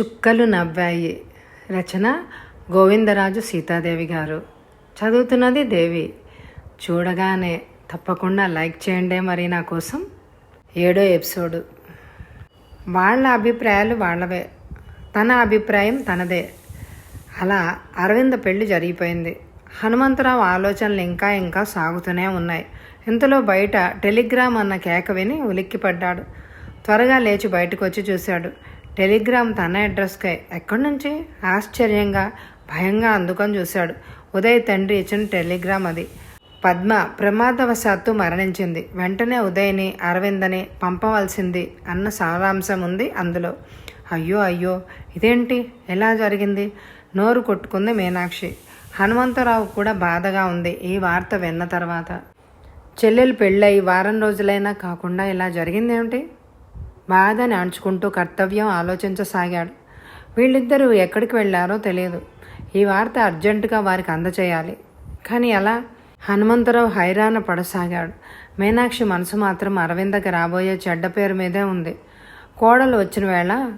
చుక్కలు నవ్వాయి. రచన గోవిందరాజు సీతాదేవి గారు. చదువుతున్నది దేవి. చూడగానే తప్పకుండా లైక్ చేయండి మరి నా కోసం ఏడో ఎపిసోడు. వాళ్ళ అభిప్రాయాలు వాళ్ళవే. తన అభిప్రాయం తనదే. అలా అరవింద పెళ్ళి జరిగిపోయింది. హనుమంతరావు ఆలోచనలు ఇంకా ఇంకా సాగుతూనే ఉన్నాయి. ఇంతలో బయట టెలిగ్రామ్ అన్న కేక విని ఉలిక్కిపడ్డాడు. త్వరగా లేచి బయటకు వచ్చి చూశాడు. టెలిగ్రామ్ తన అడ్రస్కే ఎక్కడి నుంచి ఆశ్చర్యంగా భయంగా అందుకొని చూశాడు. ఉదయ్ తండ్రి ఇచ్చిన టెలిగ్రామ్ అది. పద్మ ప్రమాదవశాత్తు మరణించింది. వెంటనే ఉదయ్ని అరవిందని పంపవలసింది అన్న సారాంశం ఉంది అందులో. అయ్యో అయ్యో ఇదేంటి? ఎలా జరిగింది? నోరు కొట్టుకుంది మీనాక్షి. హనుమంతరావు కూడా బాధగా ఉంది ఈ వార్త విన్న తర్వాత. చెల్లెలు పెళ్ళై వారం రోజులైనా కాకుండా ఇలా జరిగిందేమిటి? బాధని అణుచుకుంటూ కర్తవ్యం ఆలోచించసాగాడు. వీళ్ళిద్దరూ ఎక్కడికి వెళ్ళారో తెలియదు. ఈ వార్త అర్జెంటుగా వారికి అందచేయాలి. కానీ ఎలా హనుమంతరావు హైరాణ పడసాగాడు. మీనాక్షి మనసు మాత్రం అరవిందకి రాబోయే చెడ్డ పేరు మీదే ఉంది. కోడలు వచ్చిన వేళ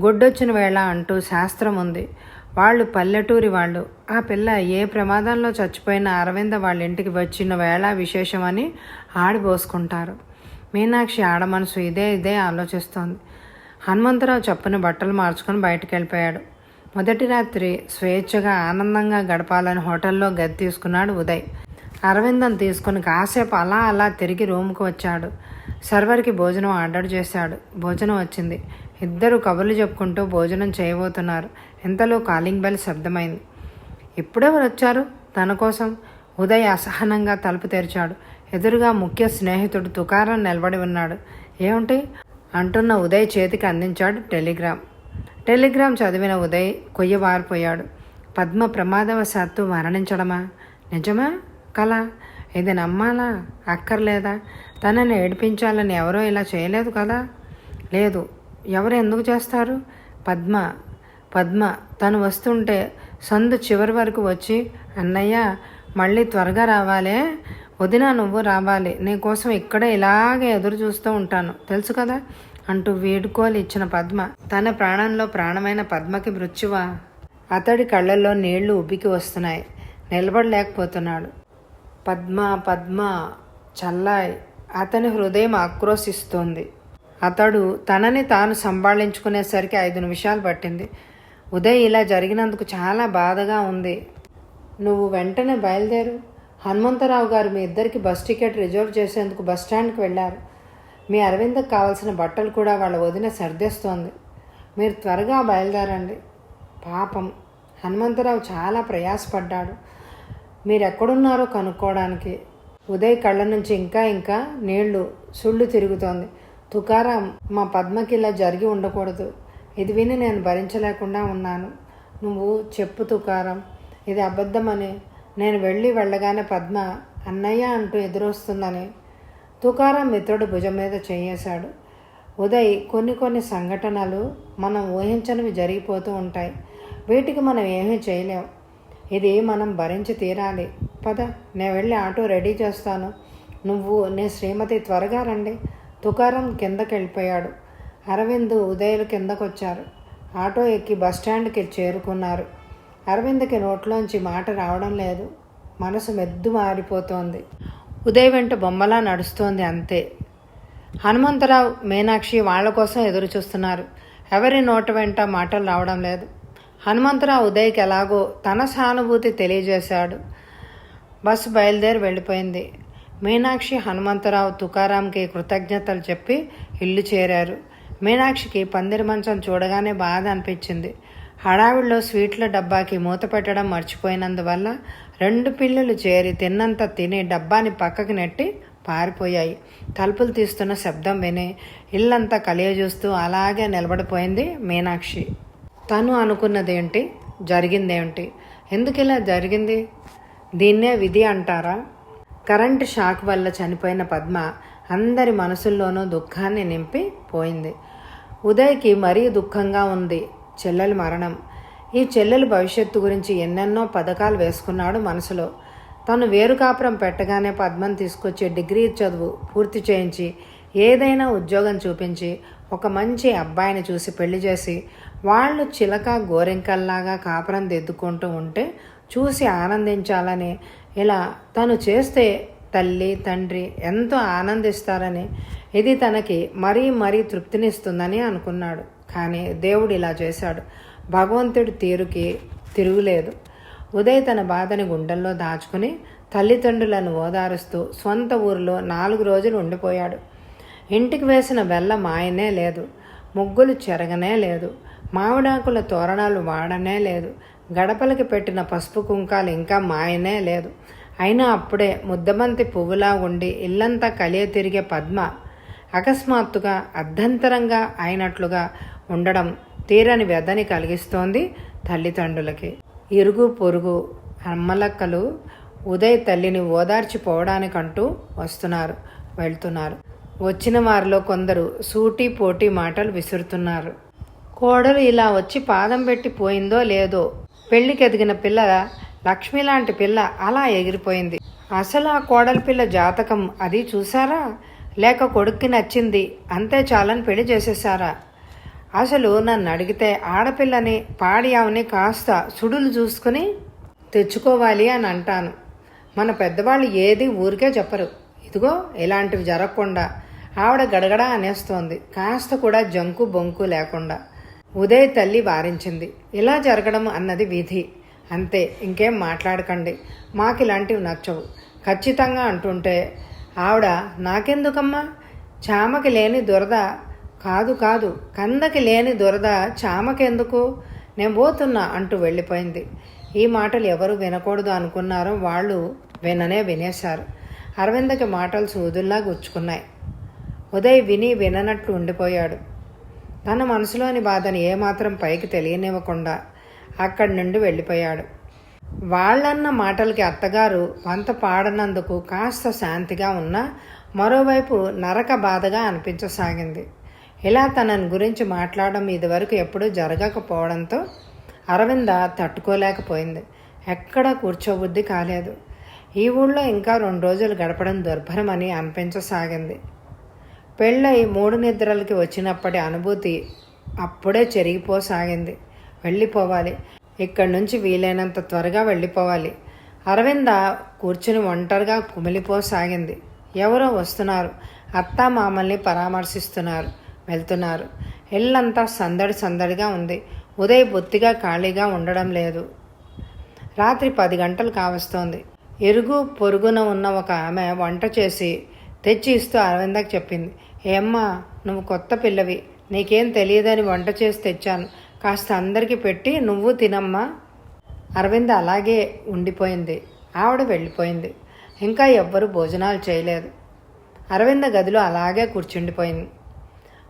గొడ్డొచ్చిన వేళ అంటూ శాస్త్రం ఉంది. వాళ్ళు పల్లెటూరి వాళ్ళు. ఆ పిల్ల ఏ ప్రమాదంలో చచ్చిపోయిన అరవింద వాళ్ళ ఇంటికి వచ్చిన వేళ విశేషమని ఆడిపోసుకుంటారు మీనాక్షి ఆడ మనసు ఇదే ఇదే ఆలోచిస్తోంది. హనుమంతరావు చప్పున బట్టలు మార్చుకొని బయటికి వెళ్ళిపోయాడు. మొదటి రాత్రి స్వేచ్ఛగా ఆనందంగా గడపాలని హోటల్లో గది తీసుకున్నాడు ఉదయ్. అరవిందం తీసుకుని కాసేపు అలా అలా తిరిగి రూమ్కి వచ్చాడు. సర్వర్కి భోజనం ఆర్డర్ చేశాడు. భోజనం వచ్చింది. ఇద్దరు కబుర్లు చెప్పుకుంటూ భోజనం చేయబోతున్నారు. ఇంతలో కాలింగ్ బెల్ శబ్దమైంది. ఇప్పుడెవరు వచ్చారు? తన కోసం? ఉదయ్ అసహనంగా తలుపు తెరిచాడు. ఎదురుగా ముఖ్య స్నేహితుడు తుకారం నిలబడి ఉన్నాడు. ఏమిటి? అంటున్న ఉదయ్ చేతికి అందించాడు టెలిగ్రామ్. టెలిగ్రామ్ చదివిన ఉదయ్ కొయ్యబారిపోయాడు. పద్మ ప్రమాదవశాత్తు మరణించడమా? నిజమా? కళ. ఇది నమ్మాలా? అక్కర్లేదా? తనని ఏడిపించాలని ఎవరో ఇలా చేయలేదు కదా? లేదు. ఎవరు ఎందుకు చేస్తారు? పద్మ. పద్మ తను వస్తుంటే సందు చివరి వరకు వచ్చి అన్నయ్య మళ్ళీ త్వరగా రావాలే? వదిన నువ్వు రావాలి. నీకోసం ఇక్కడే ఇలాగే ఎదురు చూస్తూ ఉంటాను. తెలుసు కదా? అంటూ వేడుకోలు ఇచ్చిన పద్మ. తన ప్రాణంలో ప్రాణమైన పద్మకి మృత్యువా? అతడి కళ్ళల్లో నీళ్ళు ఉబ్బికి వస్తున్నాయి. నిలబడలేకపోతున్నాడు. పద్మ పద్మ చల్లాయ్. అతని హృదయం ఆక్రోశిస్తోంది. అతడు తనని తాను సంభాళించుకునేసరికి ఐదు నిమిషాలు పట్టింది. ఉదయ్ ఇలా జరిగినందుకు చాలా బాధగా ఉంది. నువ్వు వెంటనే బయలుదేరు. హనుమంతరావు గారు మీ ఇద్దరికి బస్ టికెట్ రిజర్వ్ చేసేందుకు బస్ స్టాండ్కి వెళ్ళారు. మీ అరవిందకు కావాల్సిన బట్టలు కూడా వాళ్ళ వదిన సర్దేస్తోంది. మీరు త్వరగా బయలుదేరండి. పాపం. హనుమంతరావు చాలా ప్రయాసపడ్డాడు. మీరు ఎక్కడున్నారో కనుక్కోవడానికి. ఉదయ్ కళ్ళ నుంచి ఇంకా ఇంకా నీళ్ళు సుళ్ళు తిరుగుతోంది. తుకారాం మా పద్మకి ఇలా జరిగి ఉండకూడదు. ఇది విని నేను భరించలేకుండా ఉన్నాను. నువ్వు చెప్పు తుకారం. ఇది అబద్ధమని. నేను వెళ్ళి వెళ్ళగానే పద్మ అన్నయ్య అంటూ ఎదురొస్తుందని తుకారం మిత్రుడు భుజం మీద చేయేశాడు. ఉదయ్ కొన్ని కొన్ని సంఘటనలు మనం ఊహించనివి జరిగిపోతూ ఉంటాయి. వీటికి మనం ఏమీ చేయలేం. ఇది మనం భరించి తీరాలి. పద నేను వెళ్ళి ఆటో రెడీ చేస్తాను. నువ్వు నీ శ్రీమతి త్వరగా రండి. తుకారం కిందకి వెళ్ళిపోయాడు అరవింద్ ఉదయలు కిందకొచ్చారు. ఆటో ఎక్కి బస్టాండ్కి చేరుకున్నారు. అరవింద్కి నోట్లోంచి మాట రావడం లేదు. మనసు మెద్దు మారిపోతోంది. ఉదయ్ వెంట బొమ్మలా నడుస్తోంది అంతే. హనుమంతరావు మీనాక్షి వాళ్ళ కోసం ఎదురు చూస్తున్నారు. ఎవరి నోట వెంట మాటలు రావడం లేదు. హనుమంతరావు ఉదయ్కి ఎలాగో తన సానుభూతి తెలియజేశాడు. బస్సు బయలుదేరి వెళ్ళిపోయింది. మీనాక్షి హనుమంతరావు తుకారాంకి కృతజ్ఞతలు చెప్పి ఇల్లు చేరారు. మీనాక్షికి పందిరి మంచం చూడగానే బాధ అనిపించింది. హడావిడిలో స్వీట్ల డబ్బాకి మూత పెట్టడం మర్చిపోయినందువల్ల రెండు పిల్లలు చేరి తిన్నంత తిని డబ్బాని పక్కకు నెట్టి పారిపోయాయి. తలుపులు తీస్తున్న శబ్దం విని ఇల్లంతా కలియజూస్తూ అలాగే నిలబడిపోయింది మీనాక్షి. తను అనుకున్నదేంటి? జరిగిందేంటి? ఎందుకు ఇలా జరిగింది? దీన్నే విధి అంటారా? కరెంటు షాక్ వల్ల చనిపోయిన పద్మ అందరి మనసుల్లోనూ దుఃఖాన్ని నింపి పోయింది. ఉదయ్కి మరీ దుఃఖంగా ఉంది. చెల్లెలు మరణం. ఈ చెల్లెలు భవిష్యత్తు గురించి ఎన్నెన్నో పథకాలు వేసుకున్నాడు మనసులో. తను వేరు కాపురం పెట్టగానే పద్మం తీసుకొచ్చి డిగ్రీ చదువు పూర్తి చేయించి ఏదైనా ఉద్యోగం చూపించి ఒక మంచి అబ్బాయిని చూసి పెళ్ళి చేసి వాళ్ళు చిలక గోరెంకల్లాగా కాపురం దిద్దుకుంటూ ఉంటే చూసి ఆనందించాలని ఇలా తను చేస్తే తల్లి తండ్రి ఎంతో ఆనందిస్తారని ఇది తనకి మరీ మరీ తృప్తినిస్తుందని అనుకున్నాడు. కానీ దేవుడు ఇలా చేశాడు. భగవంతుడి తీరుకి తిరుగులేదు. ఉదయ్ తన బాధని గుండెల్లో దాచుకుని తల్లిదండ్రులను ఓదారుస్తూ సొంత ఊరిలో నాలుగు రోజులు ఉండిపోయాడు. ఇంటికి వేసిన బెల్ల మాయనే లేదు. ముగ్గులు చెరగనే లేదు. మామిడాకుల తోరణాలు వాడనే లేదు. గడపలకి పెట్టిన పసుపు కుంకాలు ఇంకా మాయనే లేదు. అయినా అప్పుడే ముద్దబంతి పువ్వులా ఉండి ఇల్లంతా కలియ తిరిగే పద్మ అకస్మాత్తుగా అర్ధంతరంగా అయినట్లుగా ఉండడం తీరని వ్యధని కలిగిస్తోంది తల్లిదండ్రులకి. ఇరుగు పొరుగు అమ్మలక్కలు ఉదయ్ తల్లిని ఓదార్చిపోవడానికంటూ వస్తున్నారు వెళ్తున్నారు. వచ్చిన వారిలో కొందరు సూటి పోటీ మాటలు విసురుతున్నారు. కోడలు ఇలా వచ్చి పాదం పెట్టి పోయిందో లేదో పెళ్ళికి ఎదిగిన పిల్ల లక్ష్మి లాంటి పిల్ల అలా ఎగిరిపోయింది. అసలు ఆ కోడలి పిల్ల జాతకం అది చూసారా లేక కొడుక్కి నచ్చింది అంతే చాలని పెళ్ళి చేసేసారా అసలు నన్ను అడిగితే ఆడపిల్లని పాడి కాస్త సుడులు చూసుకుని తెచ్చుకోవాలి అని అంటాను. మన పెద్దవాళ్ళు ఏది ఊరికే చెప్పరు. ఇదిగో ఇలాంటివి జరగకుండా ఆవిడ గడగడ అనేస్తోంది. కాస్త కూడా జంకు బొంకు లేకుండా. ఉదయ్ తల్లి వారించింది. ఇలా జరగడం అన్నది విధి. అంతే ఇంకేం మాట్లాడకండి. మాకు ఇలాంటివి నచ్చవు. ఖచ్చితంగా అంటుంటే ఆవిడ నాకెందుకమ్మా? చామకి లేని దురద కాదు కాదు. కందకి లేని దురద చామకెందుకు? నేను పోతున్నా అంటూ వెళ్ళిపోయింది. ఈ మాటలు ఎవరు వినకూడదు అనుకున్నారో వాళ్ళు విననే వినేశారు. అరవిందకి మాటలు సూదుల్లా గుచ్చుకున్నాయి. ఉదయ్ విని విననట్లు ఉండిపోయాడు. తన మనసులోని బాధని ఏమాత్రం పైకి తెలియనివ్వకుండా అక్కడి నుండి వెళ్ళిపోయాడు. వాళ్ళన్న మాటలకి అత్తగారు వంత పాడనందుకు కాస్త శాంతిగా ఉన్నా మరోవైపు నరక బాధగా అనిపించసాగింది. ఇలా తనని గురించి మాట్లాడడం ఇదివరకు ఎప్పుడూ జరగకపోవడంతో అరవింద తట్టుకోలేకపోయింది. ఎక్కడా కూర్చోబుద్ధి కాలేదు. ఈ ఊళ్ళో ఇంకా రెండు రోజులు గడపడం దుర్భరమని అనిపించసాగింది. పెళ్ళై మూడు నిద్రలకి వచ్చినప్పటి అనుభూతి అప్పుడే చెరిగిపోసాగింది. వెళ్ళిపోవాలి. ఇక్కడి నుంచి వీలైనంత త్వరగా వెళ్ళిపోవాలి. అరవింద కూర్చుని ఒంటరిగా కుమిలిపోసాగింది. ఎవరో వస్తున్నారు. అత్త మామల్ని పరామర్శిస్తున్నారు. వెళ్తున్నారు. ఇళ్ళంతా సందడి సందడిగా ఉంది. ఉదయ్ బొత్తిగా ఖాళీగా ఉండడం లేదు. రాత్రి పది గంటలు కావస్తోంది. ఎరుగు పొరుగున ఉన్న ఒక ఆమె వంట చేసి తెచ్చి ఇస్తూ అరవిందకి చెప్పింది. ఏమ్మా నువ్వు కొత్త పిల్లవి. నీకేం తెలియదని వంట చేసి తెచ్చాను. కాస్త అందరికీ పెట్టి నువ్వు తినమ్మా. అరవింద్ అలాగే ఉండిపోయింది. ఆవిడ వెళ్ళిపోయింది. ఇంకా ఎవ్వరూ భోజనాలు చేయలేదు. అరవింద గదిలో అలాగే కూర్చుండిపోయింది.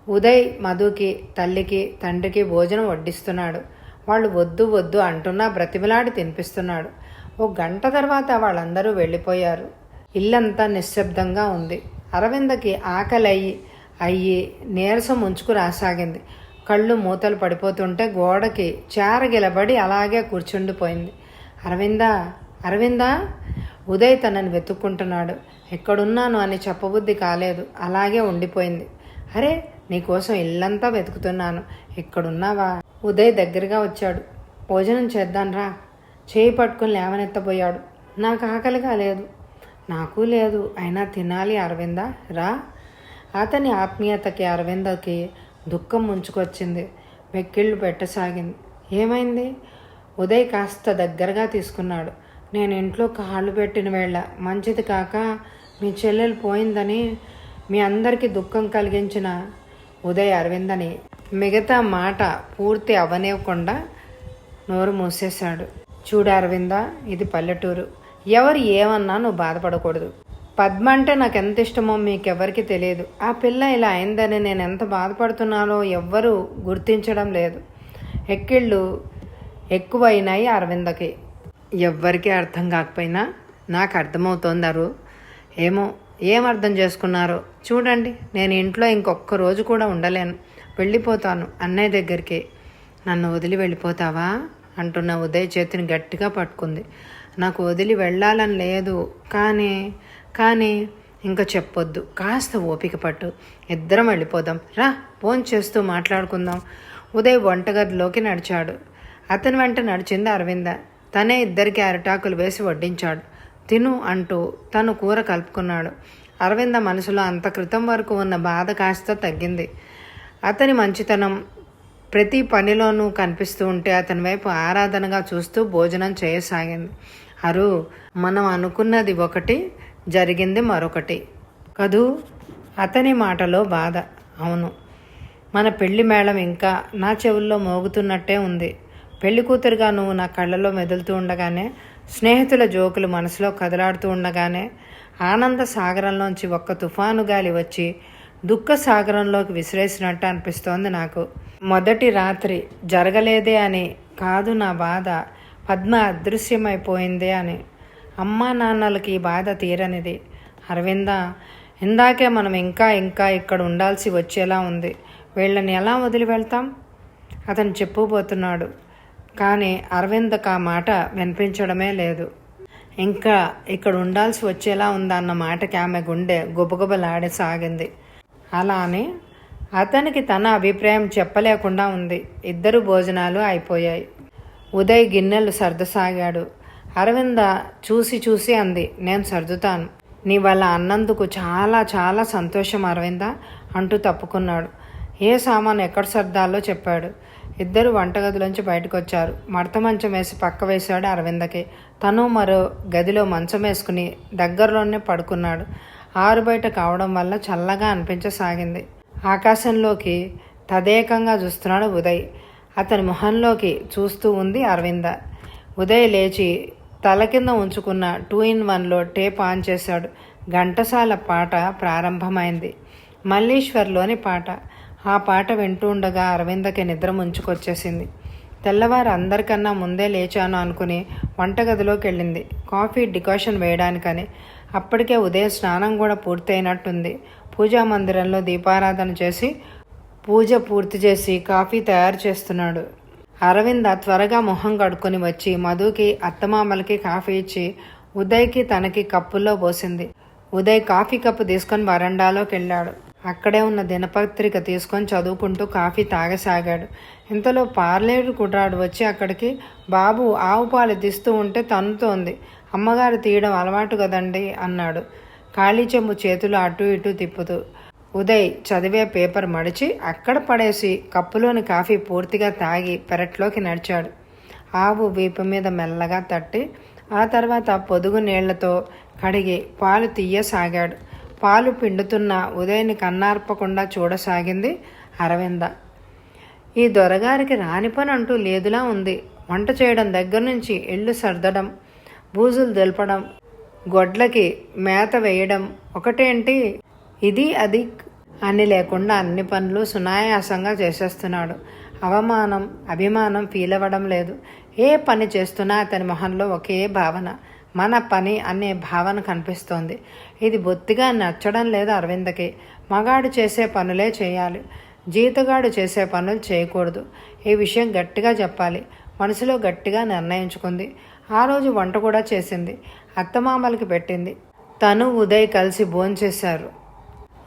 ఉదయ్ మధుకి తల్లికి తండ్రికి భోజనం వడ్డిస్తున్నాడు. వాళ్ళు వద్దు వద్దు అంటున్నా బ్రతిమలాడి తినిపిస్తున్నాడు. ఓ గంట తర్వాత వాళ్ళందరూ వెళ్ళిపోయారు. ఇల్లంతా నిశ్శబ్దంగా ఉంది. అరవిందకి ఆకలి అయ్యి అయ్యి నీరసం ముంచుకు రాసాగింది. కళ్ళు మూతలు పడిపోతుంటే గోడకి చారగిలబడి అలాగే కూర్చుండిపోయింది. అరవిందా అరవిందా? ఉదయ్ తనని వెతుక్కుంటున్నాడు. ఎక్కడున్నాను అని చెప్పబుద్ధి కాలేదు. అలాగే ఉండిపోయింది. అరే నీకోసం ఇల్లంతా వెతుకుతున్నాను. ఇక్కడున్నావా ఉదయ్ దగ్గరగా వచ్చాడు. భోజనం చేద్దాన్రా చేయి పట్టుకుని లేవనెత్తబోయాడు. నాకు ఆకలిగా లేదు. నాకు లేదు. అయినా తినాలి అరవింద? రా. అతని ఆత్మీయతకి అరవిందకి దుఃఖం ముంచుకొచ్చింది. వెక్కిళ్ళు పెట్టసాగింది. ఏమైంది? ఉదయ్ కాస్త దగ్గరగా తీసుకున్నాడు. నేను ఇంట్లో కాళ్ళు పెట్టిన వేళ మంచిది కాక మీ చెల్లెలు పోయిందని మీ అందరికీ దుఃఖం కలిగించిన ఉదయ్ అరవిందని మిగతా మాట పూర్తి అవనివ్వకుండా నోరు మూసేశాడు. చూడు అరవింద ఇది పల్లెటూరు. ఎవరు ఏమన్నా నువ్వు బాధపడకూడదు. పద్మ అంటే నాకు ఎంత ఇష్టమో మీకెవరికి తెలియదు. ఆ పిల్ల ఇలా అయిందని నేను ఎంత బాధపడుతున్నానో ఎవ్వరూ గుర్తించడం లేదు. ఎక్కిళ్ళు ఎక్కువైనాయి అరవిందకి. ఎవ్వరికీ అర్థం కాకపోయినా నాకు అర్థమవుతోందరు ఏమో ఏం అర్థం చేసుకున్నారో? చూడండి నేను ఇంట్లో ఇంకొక్క రోజు కూడా ఉండలేను. వెళ్ళిపోతాను అన్నయ్య దగ్గరికి. నన్ను వదిలి వెళ్ళిపోతావా? అంటున్న ఉదయ్ చేతిని గట్టిగా పట్టుకుంది. నాకు వదిలి వెళ్ళాలని లేదు. కానీ కానీ ఇంకా చెప్పొద్దు. కాస్త ఓపిక పట్టు. ఇద్దరం వెళ్ళిపోదాం. రా ఫోన్ చేస్తూ మాట్లాడుకుందాం. ఉదయ్ వంటగదిలోకి నడిచాడు. అతని వెంట నడిచింది అరవింద. తనే ఇద్దరికి అరటాకులు వేసి వడ్డించాడు. తిను అంటూ తను కూర కలుపుకున్నాడు. అరవింద మనసులో అంత క్రితం వరకు ఉన్న బాధ కాస్త తగ్గింది. అతని మంచితనం ప్రతి పనిలోనూ కనిపిస్తూ ఉంటే అతని వైపు ఆరాధనగా చూస్తూ భోజనం చేయసాగింది. అరు మనం అనుకున్నది ఒకటి జరిగింది మరొకటి. కదూ? అతని మాటలో బాధ. అవును. మన పెళ్ళి మేళం ఇంకా నా చెవుల్లో మోగుతున్నట్టే ఉంది. పెళ్ళి కూతురుగా నువ్వు నా కళ్ళలో మెదులుతూ ఉండగానే స్నేహితుల జోకులు మనసులో కదలాడుతూ ఉండగానే ఆనంద సాగరంలోంచి ఒక్క తుఫాను గాలి వచ్చి దుఃఖ సాగరంలోకి విసిరేసినట్టు అనిపిస్తోంది నాకు. మొదటి రాత్రి జరగలేదే అని కాదు నా బాధ పద్మ అదృశ్యమైపోయిందే అని. అమ్మా నాన్నలకి ఈ బాధ తీరనిది. అరవింద ఇందాకే మనం ఇంకా ఇంకా ఇక్కడ ఉండాల్సి వచ్చేలా ఉంది. వీళ్ళని ఎలా వదిలి వెళ్తాం? అతను చెప్పుబోతున్నాడు. కానీ అరవింద్కి ఆ మాట వినిపించడమే లేదు. ఇంకా ఇక్కడ ఉండాల్సి వచ్చేలా ఉందన్న మాటకి ఆమె గుండె గుబగుబలాడసాగింది. అలా అని అతనికి తన అభిప్రాయం చెప్పలేకుండా ఉంది. ఇద్దరు భోజనాలు అయిపోయాయి. ఉదయ్ గిన్నెలు సర్దసాగాడు. అరవింద చూసి చూసి అంది నేను సర్దుతాను. నీ వల్ల అన్నందుకు చాలా చాలా సంతోషం అరవింద అంటూ తప్పుకున్నాడు. ఏ సామాను ఎక్కడ సర్దాలో చెప్పాడు. ఇద్దరు వంటగదిలోంచి బయటకు వచ్చారు మడత మంచం వేసి పక్క వేశాడు అరవిందకి. తను మరో గదిలో మంచం వేసుకుని దగ్గరలోనే పడుకున్నాడు. ఆరు బయట కావడం వల్ల చల్లగా అనిపించసాగింది. ఆకాశంలోకి తదేకంగా చూస్తున్నాడు ఉదయ్. అతని మొహంలోకి చూస్తూ ఉంది అరవింద. ఉదయ్ లేచి తల కింద ఉంచుకున్న టూ ఇన్ వన్లో టేప్ ఆన్ చేశాడు. ఘంటసాల పాట ప్రారంభమైంది. మల్లీశ్వర్లోని పాట. ఆ పాట వింటూ ఉండగా అరవిందకి నిద్ర ముంచుకొచ్చేసింది. తెల్లవారు అందరికన్నా ముందే లేచాను అనుకుని వంటగదిలోకి వెళ్ళింది. కాఫీ డికాషన్ వేయడానికని. అప్పటికే ఉదయం స్నానం కూడా పూర్తయినట్టుంది. పూజా మందిరంలో దీపారాధన చేసి పూజ పూర్తి చేసి కాఫీ తయారు చేస్తున్నాడు. అరవింద త్వరగా మొహం కడుక్కొని వచ్చి మధుకి అత్తమామలకి కాఫీ ఇచ్చి ఉదయ్కి తనకి కప్పుల్లో పోసింది. ఉదయ్ కాఫీ కప్పు తీసుకొని వరండాలోకి వెళ్ళాడు. అక్కడే ఉన్న దినపత్రిక తీసుకొని చదువుకుంటూ కాఫీ తాగసాగాడు. ఇంతలో పార్లేరు కుట్రాడు వచ్చి అక్కడికి బాబు ఆవు పాలు తీస్తూ ఉంటే తన్నుతోంది. అమ్మగారు తీయడం అలవాటు కదండి అన్నాడు. ఖాళీ చెంబు చేతులు అటు ఇటు తిప్పుతూ ఉదయ్ చదివే పేపర్ మడిచి అక్కడ పడేసి కప్పులోని కాఫీ పూర్తిగా తాగి పెరట్లోకి నడిచాడు. ఆవు వీపు మీద మెల్లగా తట్టి ఆ తర్వాత పొదుగు నీళ్ళతో కడిగి పాలు తీయసాగాడు. పాలు పిండుతున్న ఉదయ్ని కన్నార్పకుండా చూడసాగింది అరవింద. ఈ దొరగారికి రాని పని అంటూ లేదులా ఉంది. వంట చేయడం దగ్గర నుంచి ఇళ్ళు సర్దడం బూజులు దులపడం గొడ్లకి మేత వేయడం ఒకటేంటి? ఇది అది అని లేకుండా అన్ని పనులు సునాయాసంగా చేసేస్తున్నాడు. అవమానం అభిమానం ఫీల్ అవ్వడం లేదు. ఏ పని చేస్తున్నా అతని మొహంలో ఒకే భావన. మన పని అనే భావన కనిపిస్తోంది. ఇది బొత్తిగా నచ్చడం లేదు అరవిందకి. మగాడు చేసే పనులే చేయాలి. జీతగాడు చేసే పనులు చేయకూడదు. ఈ విషయం గట్టిగా చెప్పాలి. మనసులో గట్టిగా నిర్ణయించుకుంది. ఆ రోజు వంట కూడా చేసింది. అత్తమామలకి పెట్టింది. తను ఉదయ్ కలిసి భోంచేశారు.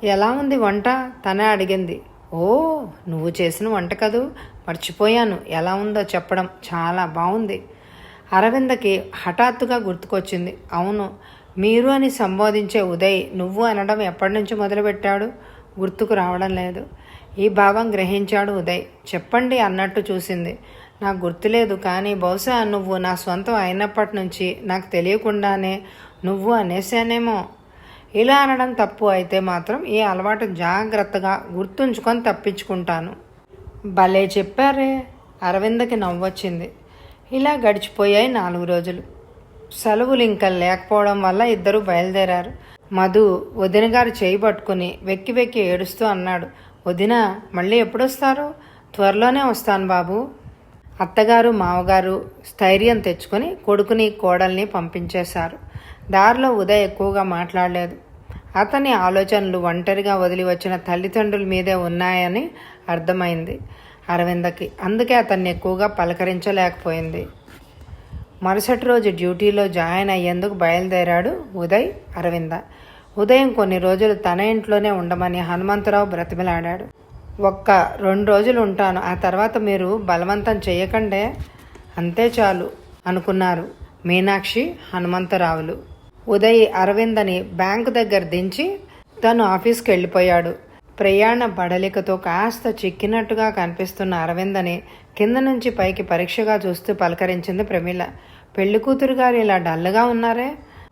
ఎలా ఉంది వంట? తనే అడిగింది. ఓ నువ్వు చేసిన వంట కదూ? మర్చిపోయాను. ఎలా ఉందో చెప్పడం చాలా బాగుంది అరవిందకి హఠాత్తుగా గుర్తుకొచ్చింది. అవును మీరు అని సంబోధించే ఉదయ్ నువ్వు అనడం ఎప్పటి నుంచి మొదలుపెట్టాడు? గుర్తుకు రావడం లేదు. ఈ భావం గ్రహించాడు ఉదయ్. చెప్పండి అన్నట్టు చూసింది. నాకు గుర్తులేదు కానీ బహుశా నువ్వు నా సొంతం అయినప్పటి నుంచి నాకు తెలియకుండానే నువ్వు అనేసానేమో ఇలా అనడం తప్పు అయితే మాత్రం ఈ అలవాటు జాగ్రత్తగా గుర్తుంచుకొని తప్పించుకుంటాను. భలే చెప్పారే. అరవిందకి నవ్వొచ్చింది. ఇలా గడిచిపోయాయి నాలుగు రోజులు. సెలవులు ఇంకా లేకపోవడం వల్ల ఇద్దరు బయలుదేరారు. మధు వదిన గారు చేయి పట్టుకుని వెక్కి వెక్కి ఏడుస్తూ అన్నాడు. వదిన మళ్ళీ ఎప్పుడొస్తారు? త్వరలోనే వస్తాను బాబు. అత్తగారు మావగారు స్థైర్యం తెచ్చుకొని కొడుకుని కోడల్ని పంపించేశారు. దారిలో ఉదయ్ ఎక్కువగా మాట్లాడలేదు. అతని ఆలోచనలు ఒంటరిగా వదిలి వచ్చిన తల్లిదండ్రుల మీదే ఉన్నాయని అర్థమైంది. అరవిందకి. అందుకే అతన్ని ఎక్కువగా పలకరించలేకపోయింది. మరుసటి రోజు డ్యూటీలో జాయిన్ అయ్యేందుకు బయలుదేరాడు ఉదయ్ అరవింద. ఉదయం కొన్ని రోజులు తన ఇంట్లోనే ఉండమని హనుమంతరావు బ్రతిమలాడాడు. ఒక్క రెండు రోజులు ఉంటాను ఆ తర్వాత మీరు బలవంతం చేయకండే అంతే చాలు అనుకున్నారు మీనాక్షి హనుమంతరావులు. ఉదయ్ అరవిందని బ్యాంకు దగ్గర దించి తను ఆఫీస్కి వెళ్ళిపోయాడు. ప్రయాణ బడలికతో కాస్త చిక్కినట్టుగా కనిపిస్తున్న అరవిందని కింద నుంచి పైకి పరీక్షగా చూస్తూ పలకరించింది ప్రమీల. పెళ్ళి కూతురు గారు ఇలా డల్గా ఉన్నారే?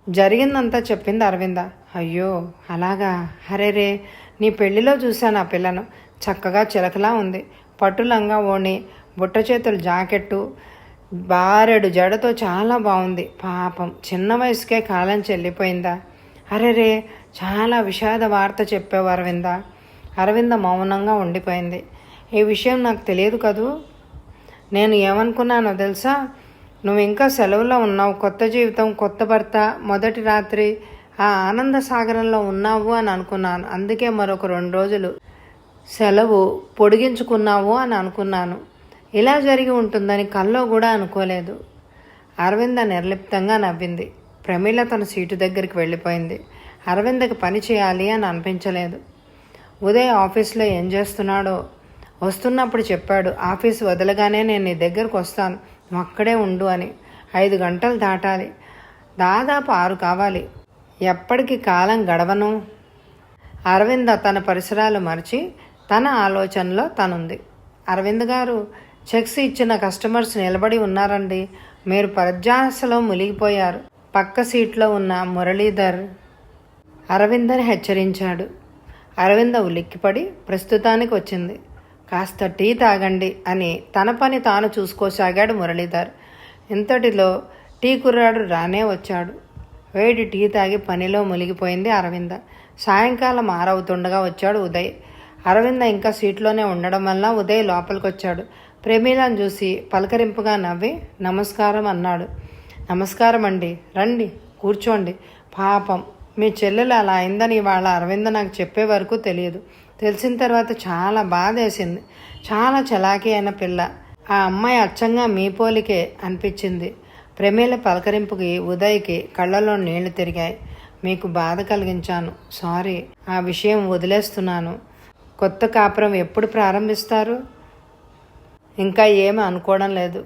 జరిగిందంతా చెప్పింది అరవింద. అయ్యో అలాగా? హరేరే నీ పెళ్ళిలో చూశాను ఆ పిల్లను. చక్కగా చిలకలా ఉంది. పట్టు లంగా ఓణి బుట్ట చేతులు జాకెట్టు బారెడు జడతో చాలా బాగుంది. పాపం చిన్న వయసుకే కాలం చెల్లిపోయిందా? అరెరే చాలా విషాద వార్త చెప్పేవారు విందా అరవింద మౌనంగా ఉండిపోయింది. ఈ విషయం నాకు తెలియదు కదూ? నేను ఏమనుకున్నానో తెలుసా? నువ్వు ఇంకా సెలవులో ఉన్నావు కొత్త జీవితం కొత్త భర్త మొదటి రాత్రి ఆ ఆనంద సాగరంలో ఉన్నావు అని అనుకున్నాను. అందుకే మరొక రెండు రోజులు సెలవు పొడిగించుకున్నావు అని అనుకున్నాను. ఇలా జరిగి ఉంటుందని కల్లో కూడా అనుకోలేదు. అరవింద నిర్లిప్తంగా నవ్వింది. ప్రమీల తన సీటు దగ్గరికి వెళ్ళిపోయింది. అరవిందకి పని చేయాలి అని అనిపించలేదు. ఉదయ్ ఆఫీస్లో ఏం చేస్తున్నాడో వస్తున్నప్పుడు చెప్పాడు ఆఫీస్ వదలగానే నేను నీ దగ్గరకు వస్తాను నువ్వు అక్కడే ఉండు అని. ఐదు గంటలు దాటాలి దాదాపు ఆరు కావాలి. ఎప్పటికి కాలం గడవను. అరవింద తన పరిసరాలు మరిచి తన ఆలోచనలో తనుంది. అరవింద్ గారు చెక్స్ ఇచ్చిన కస్టమర్స్ నిలబడి ఉన్నారండి. మీరు పరధ్యాసలో మునిగిపోయారు. పక్క సీట్లో ఉన్న మురళీధర్ అరవిందర్ హెచ్చరించాడు. అరవింద ఉలిక్కిపడి ప్రస్తుతానికి వచ్చింది. కాస్త టీ తాగండి అని తన పని తాను చూసుకోసాగాడు మురళీధర్. ఇంతటిలో టీ కుర్రాడు రానే వచ్చాడు. వేడి టీ తాగి పనిలో మునిగిపోయింది అరవింద. సాయంకాలం ఆరవుతుండగా వచ్చాడు ఉదయ్. అరవింద ఇంకా సీట్లోనే ఉండడం వల్ల ఉదయ్ లోపలికి వచ్చాడు ప్రేమీలను చూసి పలకరింపుగా నవ్వి నమస్కారం అన్నాడు. నమస్కారం అండి రండి కూర్చోండి. పాపం మీ చెల్లెలు అలా అయిందని వాళ్ళ అరవింద నాకు చెప్పే వరకు తెలియదు. తెలిసిన తర్వాత చాలా బాధ వేసింది చాలా చలాకీ అయిన పిల్ల. ఆ అమ్మాయి అచ్చంగా మీ పోలికే అనిపించింది. ప్రమేల పలకరింపుకి ఉదయ్కి కళ్ళలో నీళ్ళు తిరిగాయి. మీకు బాధ కలిగించాను. సారీ. ఆ విషయం వదిలేస్తున్నాను. కొత్త కాపురం ఎప్పుడు ప్రారంభిస్తారు? ఇంకా ఏమీ అనుకోవడం లేదు.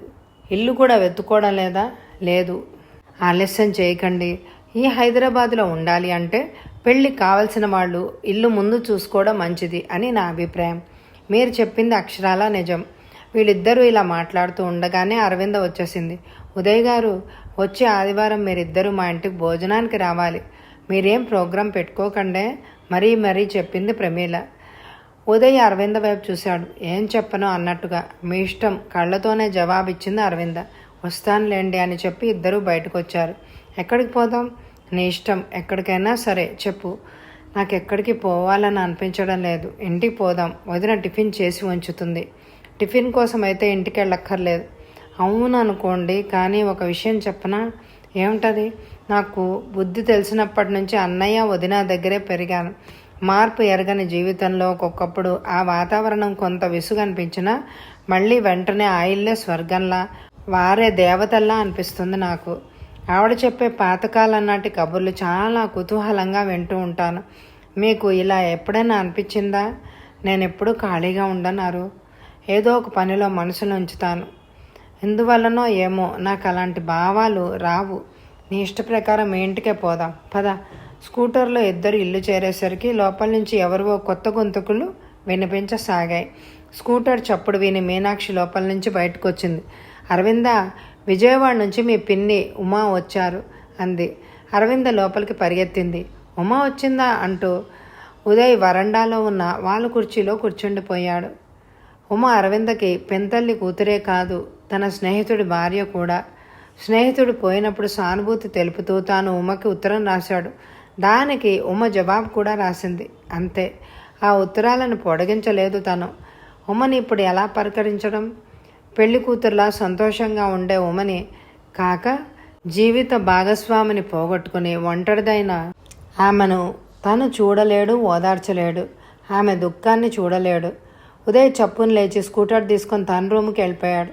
ఇల్లు కూడా వెతుక్కోవడం లేదా? లేదు. ఆలస్యం చేయకండి. ఈ హైదరాబాద్లో ఉండాలి అంటే పెళ్ళి కావలసిన వాళ్ళు ఇల్లు ముందు చూసుకోవడం మంచిది అని నా అభిప్రాయం. మీరు చెప్పింది అక్షరాల నిజం. వీళ్ళిద్దరూ ఇలా మాట్లాడుతూ ఉండగానే అరవింద వచ్చేసింది. ఉదయ్ గారు వచ్చే ఆదివారం మీరిద్దరూ మా ఇంటికి భోజనానికి రావాలి. మీరేం ప్రోగ్రాం పెట్టుకోకండే మరీ మరీ చెప్పింది ప్రమీల. ఉదయ్ అరవింద వైపు చూశాడు. ఏం చెప్పను అన్నట్టుగా మీ ఇష్టం కళ్ళతోనే జవాబిచ్చింది అరవింద. వస్తానులేండి అని చెప్పి ఇద్దరూ బయటకు వచ్చారు ఎక్కడికి పోదాం? నీ ఇష్టం ఎక్కడికైనా సరే చెప్పు. నాకు ఎక్కడికి పోవాలని అనిపించడం లేదు. ఇంటికి పోదాం. వదిన టిఫిన్ చేసి ఉంచుతుంది. టిఫిన్ కోసం అయితే ఇంటికి వెళ్ళక్కర్లేదు అవును అనుకోండి కానీ ఒక విషయం చెప్పనా? ఏముంటుంది? నాకు బుద్ధి తెలిసినప్పటి నుంచి అన్నయ్య వదిన దగ్గరే పెరిగాను. మార్పు ఎరగని జీవితంలో ఒక్కొక్కప్పుడు ఆ వాతావరణం కొంత విసుగు అనిపించినా మళ్ళీ వెంటనే ఆయిల్లే స్వర్గంలా వారే దేవతల్లా అనిపిస్తుంది నాకు. ఆవిడ చెప్పే పాతకాలం నాటి కబుర్లు చాలా కుతూహలంగా వింటూ ఉంటాను. మీకు ఇలా ఎప్పుడైనా అనిపించిందా? నేను ఎప్పుడూ ఖాళీగా ఉండన్నారు ఏదో ఒక పనిలో మనసును ఉంచుతాను. ఎందువల్లనో ఏమో నాకు అలాంటి భావాలు రావు. నీ ఇష్ట ప్రకారం మీ ఇంటికే పోదాం. పద. స్కూటర్లో ఇద్దరు ఇల్లు చేరేసరికి లోపల నుంచి ఎవరివో కొత్త గొంతుకులు వినిపించసాగాయి. స్కూటర్ చప్పుడు విని మీనాక్షి లోపల నుంచి బయటకు వచ్చింది అరవింద విజయవాడ నుంచి మీ పిన్ని ఉమా వచ్చారు అంది. అరవింద లోపలికి పరిగెత్తింది. ఉమా వచ్చిందా అంటూ ఉదయ్ వరండాలో ఉన్న వాళ్ళ కుర్చీలో కూర్చుండిపోయాడు. ఉమ అరవిందకి పెంతల్లి కూతురే కాదు తన స్నేహితుడి భార్య కూడా. స్నేహితుడు పోయినప్పుడు సానుభూతి తెలుపుతూ తాను ఉమకి ఉత్తరం రాశాడు. దానికి ఉమ జవాబు కూడా రాసింది. అంతే. ఆ ఉత్తరాలను పొడిగించలేదు తను. ఉమని ఇప్పుడు ఎలా పలకరించడం పెళ్ళి కూతురులా సంతోషంగా ఉండే ఉమని కాక జీవిత భాగస్వామిని పోగొట్టుకుని ఒంటరిదైన ఆమెను తను చూడలేడు ఓదార్చలేడు. ఆమె దుఃఖాన్ని చూడలేడు. ఉదయ్ చప్పును లేచి స్కూటర్ తీసుకొని తన రూమ్కి వెళ్ళిపోయాడు.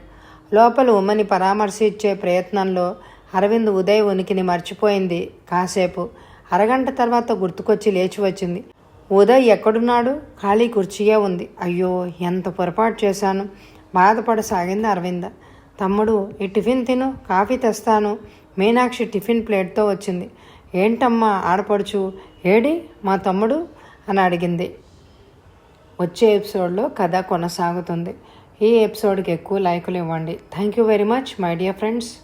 లోపల ఉమ్మని పరామర్శించే ప్రయత్నంలో అరవింద్ ఉదయ్ ఉనికిని మర్చిపోయింది. కాసేపు అరగంట తర్వాత గుర్తుకొచ్చి లేచి వచ్చింది. ఉదయ్ ఎక్కడున్నాడు? ఖాళీ కుర్చీయే ఉంది. అయ్యో ఎంత పొరపాటు చేశాను. బాధపడసాగింది అరవింద. తమ్ముడు ఈ టిఫిన్ తిను కాఫీ తెస్తాను. మీనాక్షి టిఫిన్ ప్లేట్తో వచ్చింది. ఏంటమ్మా ఆడపడుచు ఏడి మా తమ్ముడు? అని అడిగింది. వచ్చే ఎపిసోడ్లో కథ కొనసాగుతుంది. ఈ ఎపిసోడ్కి ఎక్కువ లైకులు ఇవ్వండి. Thank you very much my dear friends.